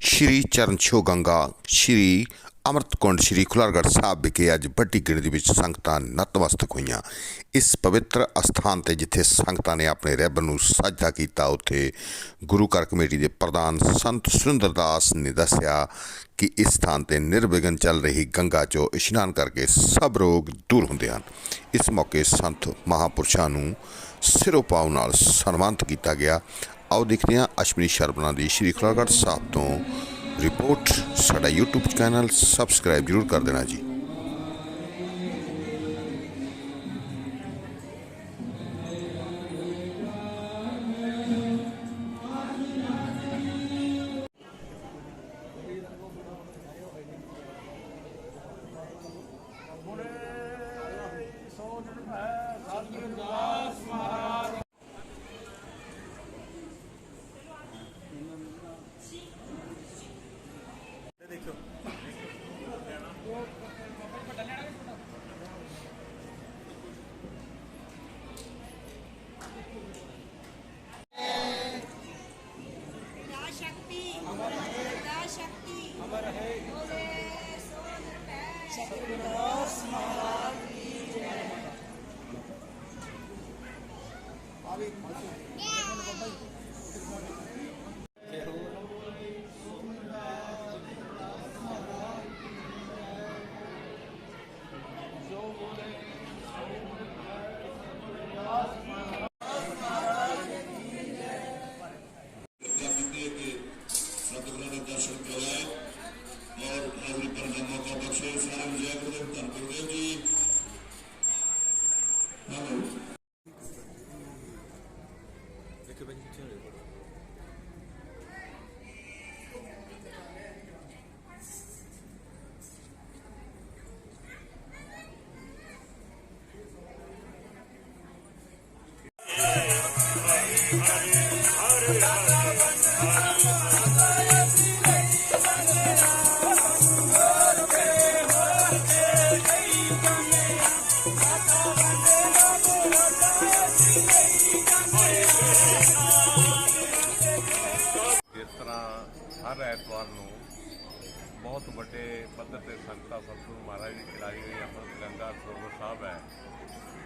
ਸ਼੍ਰੀ ਚਰਨ ਛੋ ਗੰਗਾ ਸ਼੍ਰੀ ਅੰਮ੍ਰਿਤਕੁੰਡ ਸ਼੍ਰੀ ਖੁਲਾਰਗੜ੍ਹ ਸਾਹਿਬ ਵਿਖੇ ਅੱਜ ਵੱਡੀ ਗਿਣਤੀ ਵਿੱਚ ਸੰਗਤਾਂ ਨਤਮਸਤਕ ਹੋਈਆਂ। ਇਸ ਪਵਿੱਤਰ ਅਸਥਾਨ ਤੇ ਜਿੱਥੇ ਸੰਗਤਾਂ ਨੇ ਆਪਣੇ ਰੱਬ ਨੂੰ ਸਾਜਦਾ ਕੀਤਾ, ਉੱਥੇ ਗੁਰੂ ਘਰ ਕਮੇਟੀ ਦੇ ਪ੍ਰਧਾਨ ਸੰਤ ਸੁਰਿੰਦਰਦਾਸ ਨੇ ਦੱਸਿਆ ਕਿ ਇਸ ਸਥਾਨ ਤੇ ਨਿਰਵਿਘਨ ਚੱਲ ਰਹੀ ਗੰਗਾ 'ਚੋਂ ਇਸ਼ਨਾਨ ਕਰਕੇ ਸਭ ਰੋਗ ਦੂਰ ਹੁੰਦੇ ਹਨ। ਇਸ ਮੌਕੇ ਸੰਤ ਮਹਾਪੁਰਸ਼ਾਂ ਨੂੰ ਸਿਰੋਂ ਪਾਉ ਨਾਲ ਸਨਮਾਨਿਤ ਕੀਤਾ ਗਿਆ। ਆਓ ਦੇਖਦੇ ਹਾਂ ਅਸ਼ਮਨੀ ਸ਼ਰਮਾ ਦੀ ਸ਼੍ਰੀ ਖੁਲਾਰਗੜ੍ਹ ਸਾਹਿਬ ਤੋਂ ਰਿਪੋਰਟ ਸਾਡਾ YouTube ਚੈਨਲ ਸਬਸਕ੍ਰਾਈਬ ਜਰੂਰ ਕਰ ਦੇਣਾ ਜੀ। ਨਿਰਭੈ Amen. ਇਸ ਤਰ੍ਹਾਂ ਹਰ ਐਤਵਾਰ ਨੂੰ ਬਹੁਤ ਵੱਡੇ ਪੱਧਰ ਤੇ ਸੰਗਤਾਂ ਸਤਿਗੁਰੂ ਮਹਾਰਾਜ ਦੀ ਚਲਾਈ ਹੋਈ, ਅੰਮ੍ਰਿਤ ਗੰਗਾ ਸਰੋਵਰ ਸਾਹਿਬ ਹੈ।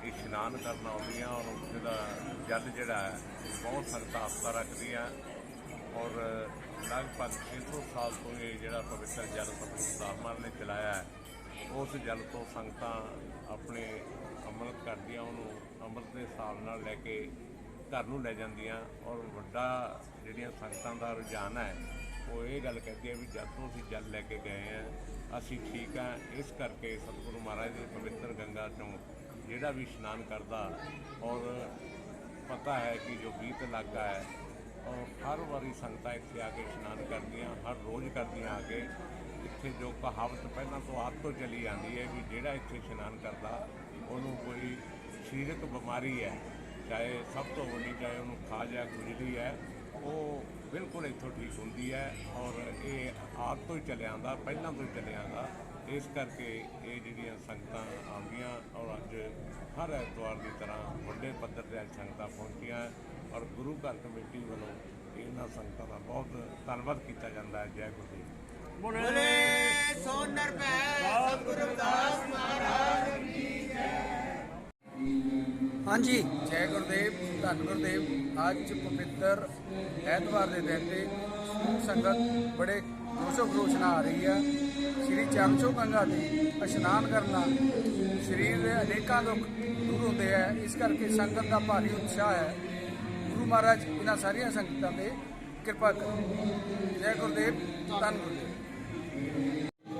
ਇਸ਼ਨਾਨ ਕਰਨ ਆਉਂਦੀਆਂ ਔਰ ਉੱਥੇ ਦਾ ਜਲ ਜਿਹੜਾ ਹੈ, ਬਹੁਤ ਸੰਗਤਾਂ ਆਸਥਾ ਰੱਖਦੀਆਂ ਔਰ ਲਗਭਗ 600 ਸਾਲ ਤੋਂ ਇਹ ਜਿਹੜਾ ਪਵਿੱਤਰ ਜਲ ਸਤਿਗੁਰੂ ਸਾਹਿਬ ਮਹਾਰਾਜ ਨੇ ਚਲਾਇਆ ਹੈ, ਉਸ ਜਲ ਤੋਂ ਸੰਗਤਾਂ ਆਪਣੇ ਅੰਮ੍ਰਿਤ ਕਰਦੀਆਂ, ਉਹਨੂੰ ਅੰਮ੍ਰਿਤ ਦੇ ਹਿਸਾਬ ਨਾਲ ਲੈ ਕੇ ਘਰ ਨੂੰ ਲੈ ਜਾਂਦੀਆਂ ਔਰ ਵੱਡਾ ਜਿਹੜੀਆਂ ਸੰਗਤਾਂ ਦਾ ਰੁਝਾਨ ਹੈ, ਉਹ ਇਹ ਗੱਲ ਕਹਿੰਦੀ ਹੈ ਵੀ ਜਦ ਤੋਂ ਅਸੀਂ ਜਲ ਲੈ ਕੇ ਗਏ ਆ ਅਸੀਂ ਠੀਕ ਆ ਇਸ ਕਰਕੇ ਸਤਿਗੁਰੂ ਮਹਾਰਾਜ ਦੇ ਪਵਿੱਤਰ ਗੰਗਾ ਤੋਂ ਜਿਹੜਾ ਵੀ ਇਸ਼ਨਾਨ ਕਰਦਾ ਔਰ ਪਤਾ ਹੈ ਕਿ ਜੋ ਗੀਤ ਲੱਗਾ ਹੈ, ਔਰ ਹਰ ਵਾਰੀ ਸੰਗਤਾਂ ਇੱਥੇ ਆ ਕੇ ਇਸ਼ਨਾਨ ਕਰਦੀਆਂ, ਹਰ ਰੋਜ਼ ਕਰਦੀਆਂ ਆ ਕੇ ਇੱਥੇ ਜੋ ਕਹਾਵਤ ਪਹਿਲਾਂ ਤੋਂ ਆਦ ਤੋਂ ਚਲੀ ਆਂਦੀ ਹੈ ਵੀ ਜਿਹੜਾ ਇੱਥੇ ਇਸ਼ਨਾਨ ਕਰਦਾ, ਉਹਨੂੰ ਕੋਈ ਸਰੀਰਕ ਬਿਮਾਰੀ ਹੈ, ਚਾਹੇ ਸਭ ਤੋਂ ਵੱਡੀ ਚਾਹੇ ਉਹਨੂੰ ਖਾਜ ਹੈ ਖੁਜਲੀ ਹੈ, ਉਹ ਬਿਲਕੁਲ ਇੱਥੋਂ ਠੀਕ ਹੁੰਦੀ ਹੈ ਔਰ ਇਹ ਆਦ ਤੋਂ ਹੀ ਚਲਿਆ ਆਂਦਾ ਪਹਿਲਾਂ ਤੋਂ ਹੀ ਚੱਲਿਆ ਆਂਦਾ ਇਸ ਕਰਕੇ ਇਹ ਜਿਹੜੀਆਂ ਸੰਗਤਾਂ ਆਉਂਦੀਆਂ ਔਰ ਅੱਜ ਹਰ ਐਤਵਾਰ ਦੀ ਤਰ੍ਹਾਂ ਵੱਡੇ ਪੱਧਰ ਤੇ ਅੱਜ ਸੰਗਤਾਂ ਪਹੁੰਚੀਆਂ ਔਰ ਗੁਰੂ ਘਰ ਕਮੇਟੀ ਵੱਲੋਂ ਇਹਨਾਂ ਸੰਗਤਾਂ ਦਾ ਬਹੁਤ ਧੰਨਵਾਦ ਕੀਤਾ ਜਾਂਦਾ ਹੈ। ਜੈ ਗੁਰੂ ਜੀ ਹਾਂਜੀ। ਜੈ ਗੁਰਦੇਵ, ਧੰਨ ਗੁਰਦੇਵ। ਅੱਜ ਪਵਿੱਤਰ ਐਤਵਾਰ ਦੇ ਦਿਨ ਤੇ ਸਮੂਹ ਸੰਗਤ ਬੜੇ ਜੋਸ਼ੋ ਖਰੋਸ਼ ਨਾਲ ਆ ਰਹੀ ਹੈ ਸ੍ਰੀ ਚਮਚੋ ਗੰਗਾ ਦੇ ਇਸ਼ਨਾਨ ਕਰਨਾ ਸਰੀਰ ਦੇ ਅਨੇਕਾਂ ਦੁੱਖ ਦੂਰ ਹੁੰਦੇ ਹੈ ਇਸ ਕਰਕੇ ਸੰਗਤ ਦਾ ਭਾਰੀ ਉਤਸ਼ਾਹ ਹੈ। ਗੁਰੂ ਮਹਾਰਾਜ, ਇਹਨਾਂ ਸਾਰੀਆਂ ਸੰਗਤਾਂ ਤੇ ਕਿਰਪਾ ਕਰੋ। ਜੈ ਗੁਰਦੇਵ, ਧੰਨ ਗੁਰਦੇਵ।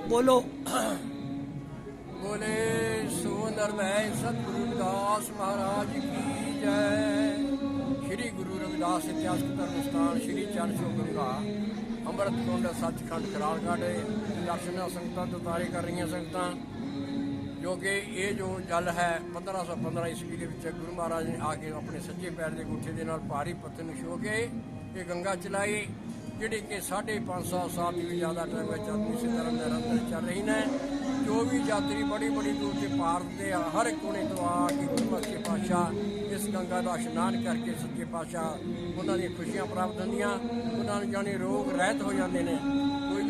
ਬੋਲੋ। ਬੋਲੇ ਸੋ ਨਰਮੈ ਸਤਿਗੁਰੂ ਰਵਿਦਾਸ ਮਹਾਰਾਜ ਕੀ ਜੈ। ਸ੍ਰੀ ਗੁਰੂ ਰਵਿਦਾਸ ਇਤਿਹਾਸਕ ਧਰਮ ਸ੍ਰੀ ਚਰਨ ਛੋ ਗੰਗਾ, ਅੰਮ੍ਰਿਤ ਕੁੰਡ, ਸੱਚਖੰਡ ਖਰਾਲਗੜ੍ਹ ਦਰਸ਼ਨਾਂ ਸੰਗਤਾਂ ਤੋਂ ਤਾਰੇ ਕਰ ਰਹੀਆਂ ਸੰਗਤਾਂ, ਜੋ ਕਿ ਇਹ ਜੋ ਜਲ ਹੈ 1515 ਈਸਵੀ ਦੇ ਵਿੱਚ ਗੁਰੂ ਮਹਾਰਾਜ ਨੇ ਆ ਕੇ ਆਪਣੇ ਸੱਜੇ ਪੈਰ ਦੇ ਗੁੱਠੇ ਦੇ ਨਾਲ ਭਾਰੀ ਪੱਥਰ ਨੂੰ ਛੋ ਕੇ ਇਹ ਗੰਗਾ ਚਲਾਈ। ਜਿਹੜੀ ਕਿ 550 ਸਾਲ ਦੀ ਵੀ ਜ਼ਿਆਦਾ ਟਾਈਮ ਵਿੱਚ ਚੱਲਦੀ ਸੀ ਧਰਮ ਨਿਰੰਤਰ ਚੱਲ ਰਹੀ ਨੇ, ਜੋ ਵੀ ਯਾਤਰੀ ਬੜੀ ਬੜੀ ਦੂਰ ਤੇ ਭਾਰਤ ਦੇ ਹਰ ਇੱਕ ਕੋਨੇ ਤੋਂ ਆ ਕੇ ਗੁਰੂ ਮੱਕੇ ਪਾਤਸ਼ਾਹ ਇਸ ਗੰਗਾ ਦਾ ਇਸ਼ਨਾਨ ਕਰਕੇ ਸੱਚੇ ਪਾਤਸ਼ਾਹ ਉਹਨਾਂ ਦੀਆਂ ਖੁਸ਼ੀਆਂ ਪ੍ਰਾਪਤ ਹੁੰਦੀਆਂ, ਉਹਨਾਂ ਨੂੰ ਜਾਣੀ ਰੋਗ ਰਹਿਤ ਹੋ ਜਾਂਦੇ ਨੇ।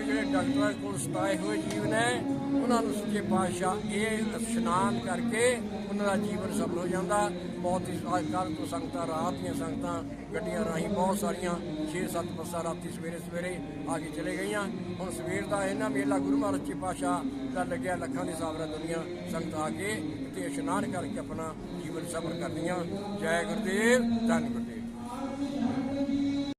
ਜਿਹੜੇ ਡਾਕਟਰਾਂ ਕੋਲ ਸਤਾਏ ਹੋਏ ਜੀਵਨ ਹੈ, ਉਹਨਾਂ ਨੂੰ ਸੱਚੇ ਪਾਤਸ਼ਾਹ ਇਹ ਇਸ਼ਨਾਨ ਕਰਕੇ ਉਹਨਾਂ ਦਾ ਜੀਵਨ ਸਫਲ ਹੋ ਜਾਂਦਾ। ਬਹੁਤ ਹੀ ਅੱਜ ਕੱਲ੍ਹ ਤੋਂ ਸੰਗਤਾਂ, ਰਾਤ ਦੀਆਂ ਸੰਗਤਾਂ, ਗੱਡੀਆਂ ਰਾਹੀਂ ਬਹੁਤ ਸਾਰੀਆਂ 6-7 ਬੱਸਾਂ ਰਾਤੀ ਸਵੇਰੇ ਸਵੇਰੇ ਆ ਕੇ ਚਲੇ ਗਈਆਂ। ਹੁਣ ਸਵੇਰ ਦਾ ਇਹਨਾਂ ਮੇਲਾ ਗੁਰੂ ਮਹਾਰਾਜ ਜੀ ਪਾਤਸ਼ਾਹ ਦਾ ਲੱਗਿਆ, ਲੱਖਾਂ ਦੀ ਸਾਬਰਾ ਦੁਨੀਆ ਸੰਗਤ ਆ ਕੇ ਤੇ ਇਸ਼ਨਾਨ ਕਰਕੇ ਆਪਣਾ ਜੀਵਨ ਸਫਲ ਕਰਦੀਆਂ। ਜੈ ਗੁਰਦੇਵ, ਧੰਨ ਗੁਰਦੇਵ।